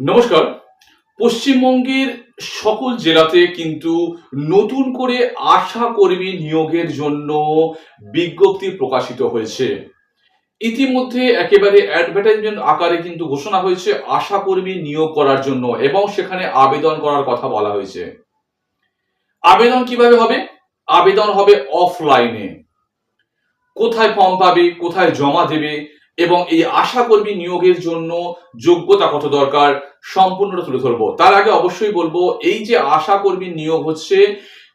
নমস্কার। পশ্চিমবঙ্গের সকল জেলাতে কিন্তু নতুন করে আশা কর্মী নিয়োগের জন্য বিজ্ঞপ্তি প্রকাশিত হয়েছে। ইতিমধ্যে একেবারে অ্যাডভার্টাইজমেন্ট আকারে কিন্তু ঘোষণা হয়েছে আশা কর্মী নিয়োগ করার জন্য এবং সেখানে আবেদন করার কথা বলা হয়েছে। আবেদন কীভাবে হবে? আবেদন হবে অফলাইনে কোথায় ফর্ম পাবে, কোথায় জমা দেবে এবং এই আশা কর্মী নিয়োগের জন্য যোগ্যতা কত দরকার সম্পূর্ণটা তুলে ধরবো। তার আগে অবশ্যই বলব, এই যে আশা কর্মী নিয়োগ হচ্ছে,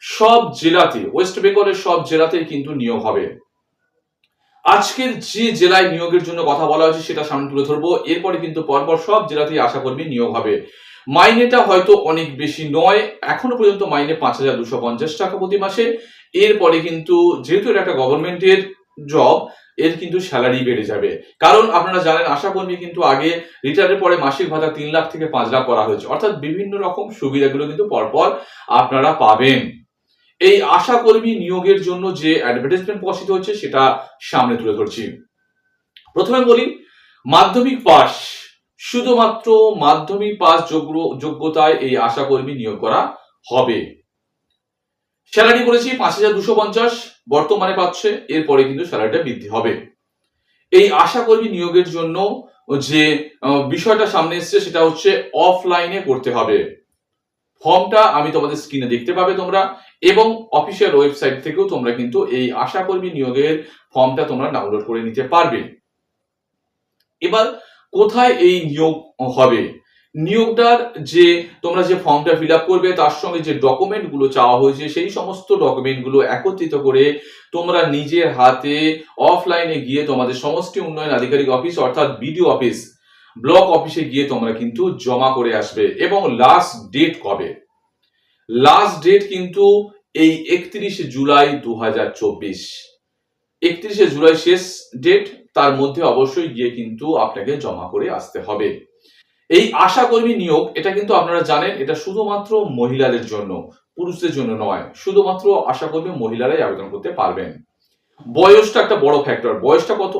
সব জেলাতে ওয়েস্ট বেঙ্গলের সব জেলাতে কিন্তু নিয়োগ হবে। আজকের যে জেলায় নিয়োগের জন্য কথা বলা হয়েছে সেটা সামনে তুলে ধরবো। এরপরে কিন্তু পরপর সব জেলাতেই আশা কর্মী নিয়োগ হবে। মাইনেটা হয়তো অনেক বেশি নয়, এখনও পর্যন্ত মাইনে পাঁচ হাজার দুশো পঞ্চাশ টাকা প্রতি মাসে। এরপরে কিন্তু যেহেতু এটা একটা গভর্নমেন্টের জব এর কিন্তু স্যালারি বেড়ে যাবে। কারণ আপনারা জানেন আশাকর্মী কিন্তু আগে রিটায়ারের পরে মাসিক ভাতা তিন লাখ থেকে পাঁচ লাখ করা হয়েছে। অর্থাৎ বিভিন্ন রকম সুবিধাগুলো কিন্তু পরপর আপনারা পাবেন। এই আশাকর্মী নিয়োগের জন্য যে অ্যাডভার্টাইজমেন্ট প্রকাশিত হচ্ছে, সেটা সামনে তুলে ধরছি। প্রথমে বলি, মাধ্যমিক পাস শুধুমাত্র মাধ্যমিক পাস যোগ্য যোগ্যতায় এই আশাকর্মী নিয়োগ করা হবে। স্যালারি বলেছি পাঁচ হাজার দুশো পঞ্চাশ, বর্তমানে পাচ্ছে, এরপরে কিন্তু স্যালারিটা বৃদ্ধি হবে। এই আশাকর্মী নিয়োগের জন্য যে বিষয়টা সামনে এসছে সেটা হচ্ছে অফলাইনে করতে হবে। ফর্মটা আমি তোমাদের স্ক্রিনে দেখতে পাবে তোমরা, এবং অফিসিয়াল ওয়েবসাইট থেকেও তোমরা কিন্তু এই আশাকর্মী নিয়োগের ফর্মটা তোমরা ডাউনলোড করে নিতে পারবে। এবার কোথায় এই নিয়োগ হবে? নিয়োগটার যে তোমরা যে ফর্মটা ফিল আপ করবে, তার সঙ্গে যে ডকুমেন্টগুলো চাওয়া হয়েছে, সেই সমস্ত ডকুমেন্টগুলো একত্রিত করে তোমরা নিজের হাতে অফলাইনে গিয়ে তোমাদের সমষ্টি উন্নয়ন আধিকারিক অফিস অর্থাৎ বিডিও অফিস ব্লক অফিসে গিয়ে তোমরা কিন্তু জমা করে আসবে। এবং লাস্ট ডেট কবে? লাস্ট ডেট কিন্তু এই একত্রিশে জুলাই দু হাজার চব্বিশ। একত্রিশে জুলাই শেষ ডেট তার মধ্যে অবশ্যই গিয়ে কিন্তু আপনাকে জমা করে আসতে হবে। এই আশাকর্মী নিয়োগ, এটা কিন্তু আপনারা জানেন, এটা শুধুমাত্র মহিলাদের জন্য, পুরুষদের জন্য নয়, শুধুমাত্র আশাকর্মী মহিলারাই আবেদন করতে পারবেন। বয়সটা একটা বড় ফ্যাক্টর বয়সটা কত?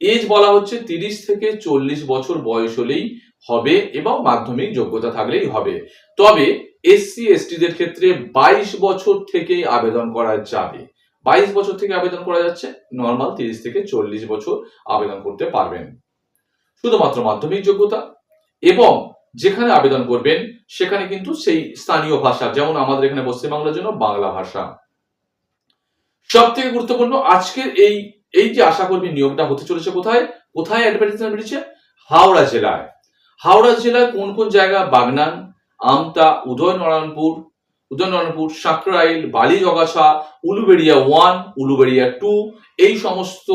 এজ বলা হচ্ছে তিরিশ থেকে চল্লিশ বছর বয়স হলেই হবে এবং মাধ্যমিক যোগ্যতা থাকলেই হবে। তবে এসসি, এসটিদের ক্ষেত্রে বাইশ বছর থেকেই আবেদন করা যাবে। বাইশ বছর থেকে আবেদন করা যাচ্ছে নর্মাল তিরিশ থেকে চল্লিশ বছর আবেদন করতে পারবেন। শুধুমাত্র মাধ্যমিক যোগ্যতা এবং যেখানে আবেদন করবেন, সেখানে কিন্তু সেই স্থানীয় ভাষা, যেমন আমাদের এখানে পশ্চিমবাংলার জন্য বাংলা ভাষা। সব থেকে গুরুত্বপূর্ণ, আজকের এই এই যে আশাকর্মী নিয়োগটা হতে চলেছে কোথায়? কোথায় অ্যাডভার্টাইজমেন্ট বেরিয়েছে? হাওড়া জেলায়। হাওড়া জেলায় কোন কোন জায়গা? বাগনান, আমতা, উদয়নারায়ণপুর উদয়নারায়ণপুর সাঁকরাইল বালিজগাছা, উলুবেড়িয়া ওয়ান উলুবেড়িয়া টু এই সমস্ত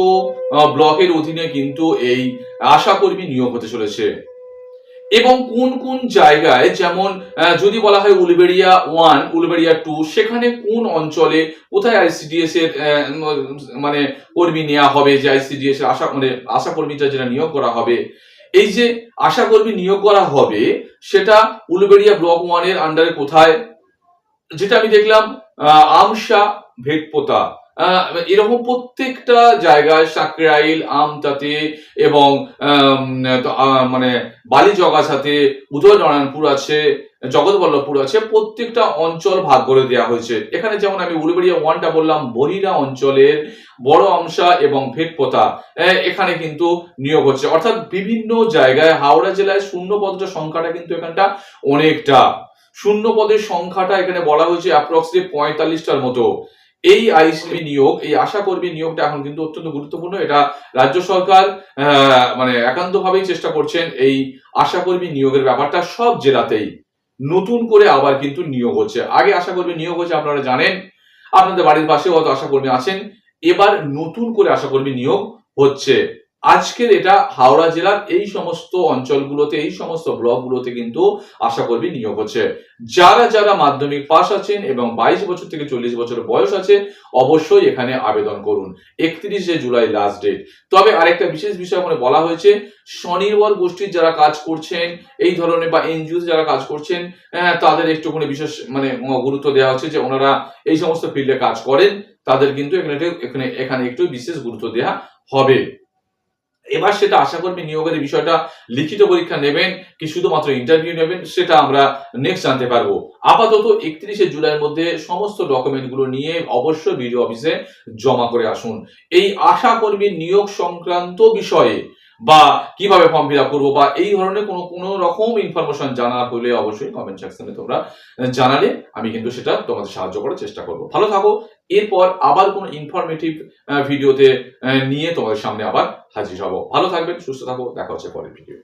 ব্লকের অধীনে কিন্তু এই আশাকর্মী নিয়োগ হতে চলেছে। এবং কোন কোন জায়গায়, যেমন যদি বলা হয় উলুবেড়িয়া ওয়ান উলুবেড়িয়া টু সেখানে কোন অঞ্চলে কোথায় আইসিডিএস এর মানে কর্মী নেওয়া হবে যে আইসিডিএস এর আশা মানে আশা কর্মীটা যেটা নিয়োগ করা হবে? এই যে আশা কর্মী নিয়োগ করা হবে, সেটা উলুবেড়িয়া ব্লক ওয়ানের আন্ডারে কোথায়? যেটা আমি দেখলাম আমসা ভেটপোতা এরকম প্রত্যেকটা জায়গায় সাকরাইল আমতাতে এবং মানে বালিজগাছাতে উদয়নারায়ণপুর আছে জগৎবল্লভপুর আছে, প্রত্যেকটা অঞ্চল ভাগ করে দেওয়া হয়েছে। এখানে যেমন আমি উলুবেড়িয়া ওয়ানটা বললাম বহিরা অঞ্চলের বড় অংশা এবং ভেটপোতা এখানে কিন্তু নিয়োগ হচ্ছে। অর্থাৎ বিভিন্ন জায়গায় হাওড়া জেলায় শূন্য পদের সংখ্যাটা কিন্তু এখানটা অনেকটা। শূন্য পদের সংখ্যাটা এখানে বলা হয়েছে অ্যাপ্রক্সিমেট পঁয়তাল্লিশটার মতো। এই আইসিবি নিয়োগ, এই আশা কর্মী নিয়োগটা এখন কিন্তু অত্যন্ত গুরুত্বপূর্ণ। এটা রাজ্য সরকার মানে একান্তভাবেই চেষ্টা করছেন এই আশা কর্মী নিয়োগের ব্যাপারটা সব জেলাতেই। নতুন করে আবার কিন্তু নিয়োগ হচ্ছে। আগে আশা কর্মী নিয়োগ হচ্ছে আপনারা জানেন। আপনাদের বাড়ির পাশেও হয়তো আশা কর্মী আছেন। এবার নতুন করে আশা কর্মী নিয়োগ হচ্ছে। আজকের এটা হাওড়া জেলার এই সমস্ত অঞ্চলগুলোতে এই সমস্ত ব্লকগুলোতে কিন্তু আশা কর্মী নিয়োগ হচ্ছে। যারা যারা মাধ্যমিক পাস আছেন এবং বাইশ বছর থেকে চল্লিশ বছর বয়স আছে অবশ্যই এখানে আবেদন করুন। একত্রিশে জুলাই লাস্ট ডেট তবে আরেকটা বিশেষ বিষয় মানে বলা হয়েছে স্বনির্ভর গোষ্ঠীর যারা কাজ করছেন এই ধরনের বা এনজিও যারা কাজ করছেন আহ, তাদের একটুখানি বিশেষ মানে গুরুত্ব দেওয়া হচ্ছে যে ওনারা এই সমস্ত ফিল্ডে কাজ করেন তাদের কিন্তু এখানে এখানে একটু বিশেষ গুরুত্ব দেওয়া হবে। এবার সেটা আশা করবেন নিয়োগের বিষয়টা লিখিত পরীক্ষা নেবেন কি শুধুমাত্র ইন্টারভিউ নেবেন সেটা আমরা নেক্সট জানতে পারব। আপাতত একত্রিশে জুলাইয়ের মধ্যে সমস্ত ডকুমেন্টগুলো নিয়ে অবশ্যই বিডিও অফিসে জমা করে আসুন। এই আশা কর্মী নিয়োগ সংক্রান্ত বিষয়ে বা কীভাবে ফর্ম ফিল আপ করব বা এই ধরনের কোনো কোনো রকম ইনফরমেশন জানা হলে অবশ্যই কমেন্ট সেকশনে তোমরা জানালে, আমি কিন্তু সেটা তোমাদের সাহায্য করার চেষ্টা করব। ভালো থাকো, এরপর আবার কোনো ইনফরমেটিভ ভিডিওতে নিয়ে তোমাদের সামনে আবার হাজির হব। ভালো থাকবেন, সুস্থ থাকো, দেখা হচ্ছে পরের ভিডিও